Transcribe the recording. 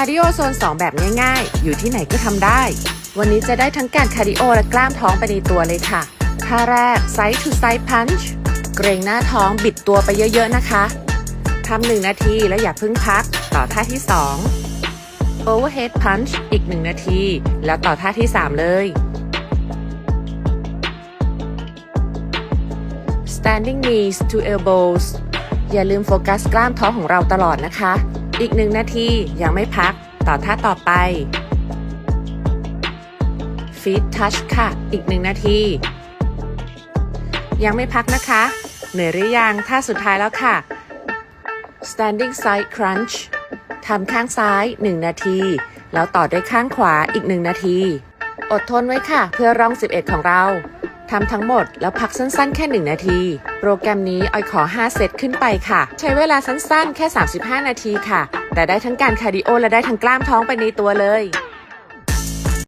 าร์ดิโอโซน 2 แบบง่ายๆ อยู่ที่ไหนก็ทำได้ วันนี้จะได้ทั้งการคาร์ดิโอและกล้ามท้องไปในตัวเลยค่ะ ท่าแรก side to side punch เกรงหน้าท้องบิดตัวไปเยอะๆนะคะทำหนึ่งนาทีแล้วอย่าเพิ่งพัก ต่อท่าที่ 2 overhead punch อีก 1 นาที แล้วต่อท่าที่ 3 เลย standing knees to elbows อย่าลืมโฟกัสกล้ามท้องของเราตลอดนะคะ อีกหนึ่งนาที ยังไม่พัก ต่อท่าต่อไป feet touch ค่ะ อีกหนึ่งนาที ยังไม่พักนะคะ เหนื่อยหรือยัง ท่าสุดท้ายแล้วค่ะ standing side crunch ทำข้างซ้าย 1 นาที แล้วต่อด้วยข้างขวาอีก 1 นาที อดทนไว้ค่ะ เพื่อร่อง 11 ของเรา ทำทั้งหมดแล้วพักสั้นๆ แค่ 1 นาที โปรแกรมนี้ออยขอ 5 เซตขึ้นไปค่ะ ใช้เวลาสั้นๆ แค่ 35 นาทีค่ะ แต่ได้ทั้งการคาร์ดิโอและได้ทั้งกล้ามท้องไปในตัวเลย